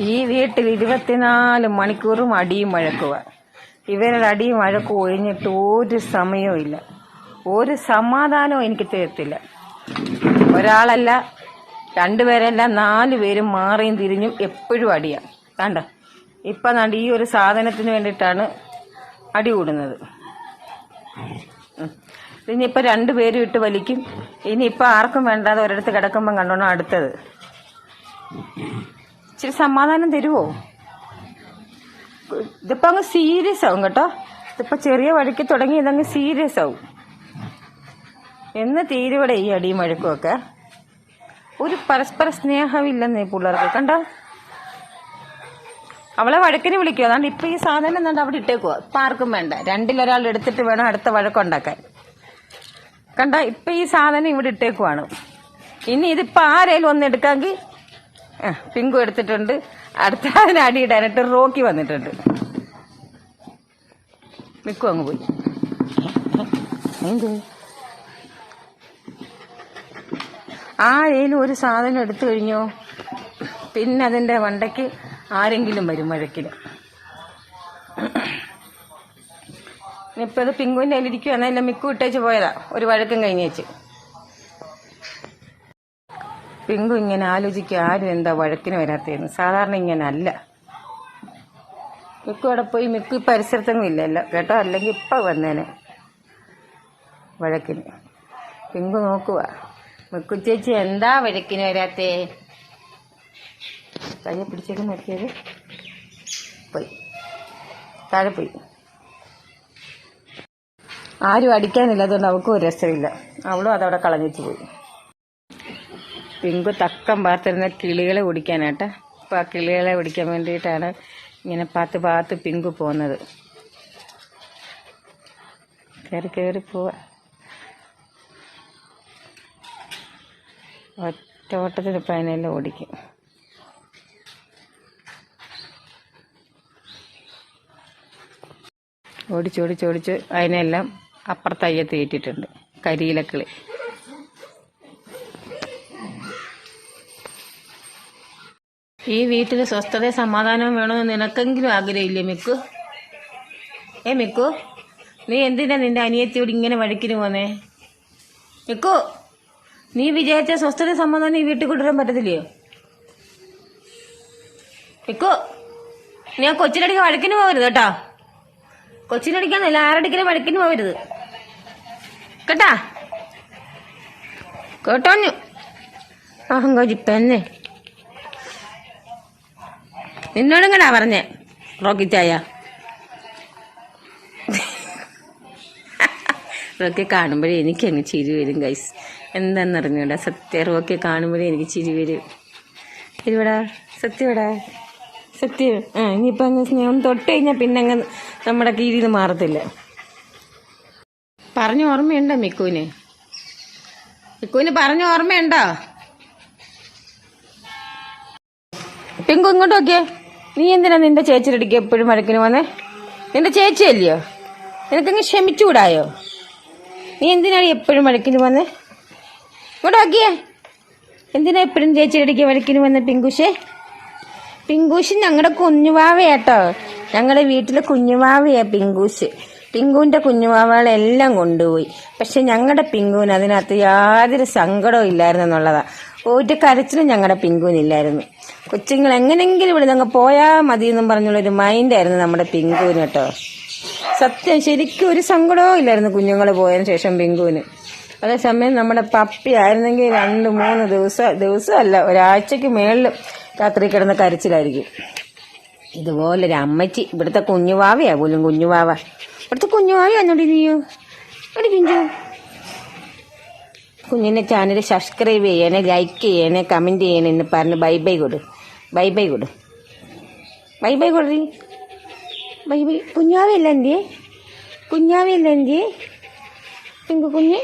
ഈ വീട്ടിൽ ഇരുപത്തിനാല് മണിക്കൂറും അടിയും വഴക്കുക ഇവരുടെ അടിയും വഴക്കും ഒഴിഞ്ഞിട്ട് ഒരു സമയവും ഇല്ല. ഒരു സമാധാനവും എനിക്ക് തരത്തില്ല. ഒരാളല്ല രണ്ടുപേരല്ല നാല് പേരും മാറിയും തിരിഞ്ഞും എപ്പോഴും അടിയാ. കണ്ട? ഇപ്പം കണ്ട് ഈ ഒരു സാധനത്തിന് വേണ്ടിയിട്ടാണ് അടി കൂടുന്നത്. ഇനിയിപ്പോൾ രണ്ടുപേരും ഇട്ട് വലിക്കും. ഇനിയിപ്പോൾ ആർക്കും വേണ്ടാതെ ഒരിടത്ത് കിടക്കുമ്പം കണ്ടോണം അടുത്തത്. ഇച്ചിരി സമാധാനം തരുമോ ഇതിപ്പോ അങ്ങ് സീരിയസ് ആവും കേട്ടോ. ഇതിപ്പോ ചെറിയ വഴിക്ക് തുടങ്ങി ഇതങ്ങ് സീരിയസ് ആവും. എന്ന് തീരുവിടെ ഈ അടിയും വഴക്കുമൊക്കെ ഒരു പരസ്പര സ്നേഹമില്ലെന്നേ പിള്ളേർക്ക് കണ്ടോ? അവളെ വഴക്കിന് വിളിക്കുക അതാണ് ഇപ്പൊ ഈ സാധനം എന്താണ്ട് അവിടെ ഇട്ടേക്കുക ഇപ്പൊ ആർക്കും വേണ്ട. രണ്ടിലൊരാൾ എടുത്തിട്ട് വേണം അടുത്ത വഴക്കുണ്ടാക്കാൻ. കണ്ട? ഇപ്പൊ ഈ സാധനം ഇവിടെ ഇട്ടേക്കുവാണ്. ഇനി ഇതിപ്പോ ആരേലും ഒന്ന് എടുക്കാമെങ്കിൽ പിങ്കു എടുത്തിട്ടുണ്ട്. അടുത്ത അതിന് അടിയിടാനായിട്ട് റോക്കി വന്നിട്ടുണ്ട്. മിക്കു അങ്ങ് പോയി. ആ ആരേലും ഒരു സാധനം എടുത്തു കഴിഞ്ഞോ? പിന്നെ അതിന്റെ വണ്ടയ്ക്ക് ആരെങ്കിലും വരും മഴക്കിൽ ഇനിയിപ്പോ ഇത് പിങ്കുവിന്റെ അതിലിരിക്കുക എന്നല്ല മിക്കു ഇട്ടേച്ച് പോയതാ. ഒരു വഴക്കം കഴിഞ്ഞേച്ച്. പിങ്കു ഇങ്ങനെ ആലോചിക്കുക ആരും എന്താ വഴക്കിന് വരാത്തതെന്ന്. സാധാരണ ഇങ്ങനെ അല്ല മിക്കു അവിടെ പോയി മിക്കു ഈ പരിസരത്തൊന്നും ഇല്ലല്ലോ കേട്ടോ? അല്ലെങ്കിൽ ഇപ്പം വന്നേനെ വഴക്കിന്. പിങ്കു നോക്കുക മിക്കു ചേച്ചി എന്താ വഴക്കിന് വരാത്തേ? കയ്യെ പിടിച്ചേക്ക് നോക്കിയത് പോയി. താഴെ പോയി. ആരും അടിക്കാനില്ല അതുകൊണ്ട് അവൾക്കും ഒരു രസമില്ല. അവളും അതവിടെ കളഞ്ഞിട്ട് പോയി. പിങ്കു തക്കം പാർത്തിരുന്ന കിളികളെ ഓടിക്കാനായിട്ട് അപ്പം ആ കിളികളെ ഓടിക്കാൻ വേണ്ടിയിട്ടാണ് ഇങ്ങനെ പാത്ത് പാത്ത് പിങ്കു പോകുന്നത് കയറി കയറി പോവാ. ഒറ്റ ഓട്ടത്തിന് ഇപ്പം അതിനെല്ലാം ഓടിക്കും ഓടിച്ചോടിച്ചോടിച്ച് അതിനെല്ലാം അപ്പുറത്തയ്യത്ത് കയറ്റിയിട്ടുണ്ട്. കരിയിലക്കിളി. ഈ വീട്ടിൽ സ്വസ്ഥത സമാധാനവും വേണമെന്ന് നിനക്കെങ്കിലും ആഗ്രഹമില്ലേ മിക്കു? ഏ മിക്കു? നീ എന്തിനാ നിന്റെ അനിയത്തിയോട് ഇങ്ങനെ വഴക്കിന് പോന്നേ? മിക്കു നീ വിചാരിച്ച സ്വസ്ഥത സമാധാനം ഈ വീട്ടിൽ കൊണ്ടുവരാൻ പറ്റത്തില്ലയോ? മിക്കു നീ ആ കൊച്ചിനടിക്ക് വഴക്കിന് പോകരുത് കേട്ടോ. കൊച്ചിനടിക്കാന്നല്ല ആരടിക്കലും വഴക്കിന് പോകരുത്. കേട്ടാ? കേട്ടോഞ്ഞു. അഹങ്കാരി പെന്നെ. നിന്നോടും പറഞ്ഞേ? റോക്കിച്ചായ റോക്കി കാണുമ്പോഴേ എനിക്ക് അങ്ങ് ചിരി വരും ഗൈസ് എന്താണെന്നറിഞ്ഞൂടാ സത്യ റോക്കി കാണുമ്പോഴേ എനിക്ക് ചിരി വരും. ഇരുവിടാ. സത്യവിടാ. സത്യം. ആ ഇനിയിപ്പോൾ അങ്ങ് സ്നേഹം തൊട്ട് കഴിഞ്ഞാൽ പിന്നെ അങ്ങ് നമ്മുടെ കീഴിൽ മാറത്തില്ല. പറഞ്ഞ ഓർമ്മയുണ്ടോ മിക്കുവിന്? മിക്കുവിന് പറഞ്ഞ ഓർമ്മയുണ്ടോ? പിങ്കു ഇങ്ങോട്ട് നോക്കിയേ. നീ എന്തിനാ നിന്റെ ചേച്ചിയുടെ അടുക്ക് എപ്പോഴും വഴക്കിന് വന്നേ? നിന്റെ ചേച്ചി അല്ലയോ നിനക്കങ്ങ് ക്ഷമിച്ചുകൂടായോ? നീ എന്തിനാണ് എപ്പോഴും വഴക്കിന് വന്നേ? ഇങ്ങോട്ട് നോക്കിയേ. എന്തിനാ എപ്പോഴും ചേച്ചിയുടെ അടുക്ക് വഴക്കിന് വന്നേ പിങ്കുഷേ പിങ്കൂഷ് ഞങ്ങളുടെ കുഞ്ഞുവാവയാട്ടോ. ഞങ്ങളുടെ വീട്ടിലെ കുഞ്ഞുവാവയാ പിങ്കൂഷ് പിങ്കുവിന്റെ കുഞ്ഞുവാവകളെല്ലാം കൊണ്ടുപോയി. പക്ഷെ ഞങ്ങളുടെ പിങ്കുവിന് അതിനകത്ത് യാതൊരു സങ്കടവും ഇല്ലായിരുന്നു എന്നുള്ളതാ. ഒരു കരച്ചിലും ഞങ്ങളുടെ പിങ്കുവിനില്ലായിരുന്നു കൊച്ചുങ്ങൾ എങ്ങനെങ്കിലും ഇവിടെ നിങ്ങൾ പോയാൽ മതി എന്നും പറഞ്ഞുള്ളൊരു മൈൻഡായിരുന്നു നമ്മുടെ പിങ്കുവിന് കേട്ടോ. സത്യം ശരിക്കും ഒരു സങ്കടവും ഇല്ലായിരുന്നു കുഞ്ഞുങ്ങൾ പോയതിനു ശേഷം പിങ്കുവിന്. അതേസമയം നമ്മുടെ പപ്പി ആയിരുന്നെങ്കിൽ രണ്ട് മൂന്ന് ദിവസം ദിവസമല്ല ഒരാഴ്ചക്ക് മേളിൽ രാത്രി കിടന്ന് കരച്ചിലായിരിക്കും. ഇതുപോലൊരു അമ്മച്ചി ഇവിടുത്തെ കുഞ്ഞുവാവയാ പോലും കുഞ്ഞുവാവ. ഇവിടുത്തെ കുഞ്ഞുവാവയാണോ ഇനിയോ നീയോ? എടി പിഞ്ചു. കുഞ്ഞിനെ ചാനൽ സബ്സ്ക്രൈബ് ചെയ്യണേ ലൈക്ക് ചെയ്യണേ കമന്റ് ചെയ്യണേ എന്ന് പറഞ്ഞ് ബൈ ബൈ കൊടു. ബൈ ബൈ കൊടു. ബൈ ബൈ കൊടു. ബൈ ബൈ കുഞ്ഞാവയല്ല എന്തിയേ കുഞ്ഞാവയല്ല എന്തിയേ പിങ്കു കുഞ്ഞ്.